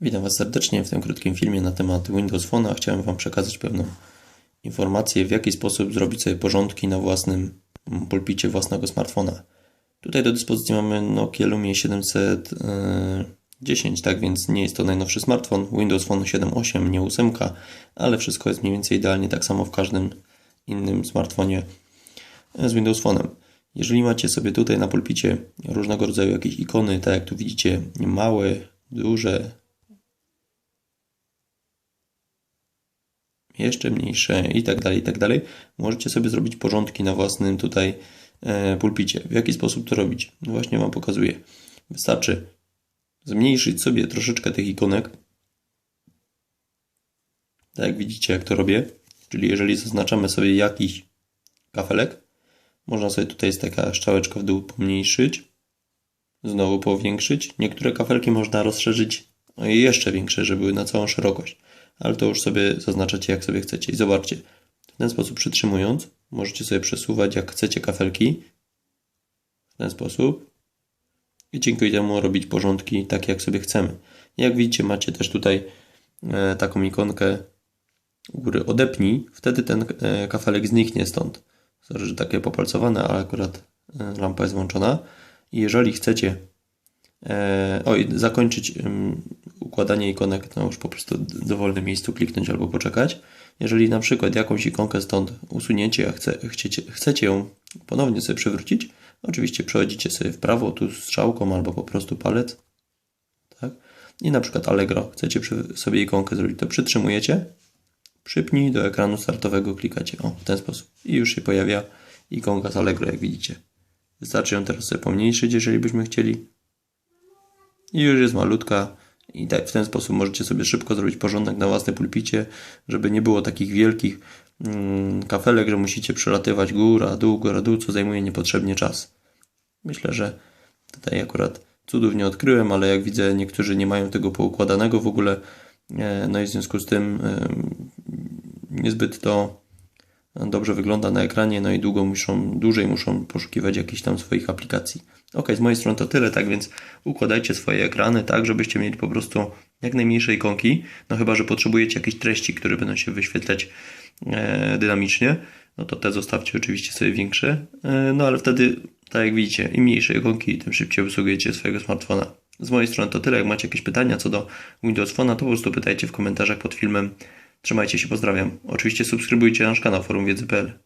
Witam Was serdecznie w tym krótkim filmie na temat Windows Phone. Chciałem Wam przekazać pewną informację, w jaki sposób zrobić sobie porządki na własnym pulpicie własnego smartfona. Tutaj do dyspozycji mamy Nokia Lumia 710, tak więc nie jest to najnowszy smartfon. Windows Phone 7.8, nie 8, ale wszystko jest mniej więcej idealnie tak samo w każdym innym smartfonie z Windows Phone'em. Jeżeli macie sobie tutaj na pulpicie różnego rodzaju jakieś ikony, tak jak tu widzicie, małe, duże, jeszcze mniejsze i tak dalej, i tak dalej. Możecie sobie zrobić porządki na własnym tutaj e, pulpicie. W jaki sposób to robić? No właśnie Wam pokazuję. Wystarczy zmniejszyć sobie troszeczkę tych ikonek. Tak jak widzicie, jak to robię. Czyli jeżeli zaznaczamy sobie jakiś kafelek, można sobie tutaj jest taka szczałeczka w dół pomniejszyć. Znowu powiększyć. Niektóre kafelki można rozszerzyć jeszcze większe, żeby były na całą szerokość ale to już sobie zaznaczacie jak sobie chcecie. I zobaczcie, w ten sposób przytrzymując, możecie sobie przesuwać jak chcecie kafelki. W ten sposób. I dzięki temu robić porządki tak jak sobie chcemy. Jak widzicie macie też tutaj e, taką ikonkę u góry odepnij, wtedy ten e, kafelek zniknie stąd. Sorry, że takie popalcowane, ale akurat e, lampa jest włączona. I jeżeli chcecie oj, zakończyć układanie ikonek, no już po prostu w dowolnym miejscu kliknąć albo poczekać. Jeżeli na przykład jakąś ikonkę stąd usuniecie, a chce, chcecie, chcecie ją ponownie sobie przywrócić, oczywiście przechodzicie sobie w prawo, tu strzałką albo po prostu palec. Tak? I na przykład Allegro, chcecie sobie ikonkę zrobić, to przytrzymujecie, przypnij do ekranu startowego, klikacie o, w ten sposób i już się pojawia ikonka z Allegro, jak widzicie. Wystarczy ją teraz sobie pomniejszyć, jeżeli byśmy chcieli. I już jest malutka. I tak w ten sposób możecie sobie szybko zrobić porządek na własnym pulpicie, żeby nie było takich wielkich mm, kafelek, że musicie przelatywać góra, dół, góra, dół, co zajmuje niepotrzebnie czas. Myślę, że tutaj akurat cudów nie odkryłem, ale jak widzę, niektórzy nie mają tego poukładanego w ogóle, e, no i w związku z tym niezbyt to dobrze wygląda na ekranie, no i długo muszą, dłużej muszą poszukiwać jakichś tam swoich aplikacji. Ok, z mojej strony to tyle, tak więc układajcie swoje ekrany tak, żebyście mieli po prostu jak najmniejsze ikonki, no chyba, że potrzebujecie jakieś treści, które będą się wyświetlać e, dynamicznie, no to te zostawcie oczywiście sobie większe, e, no ale wtedy, tak jak widzicie, im mniejsze ikonki, tym szybciej usługujecie swojego smartfona. Z mojej strony to tyle, jak macie jakieś pytania co do Windows Phone, to po prostu pytajcie w komentarzach pod filmem. Trzymajcie się, pozdrawiam. Oczywiście subskrybujcie nasz kanał Forum Wiedzy.pl.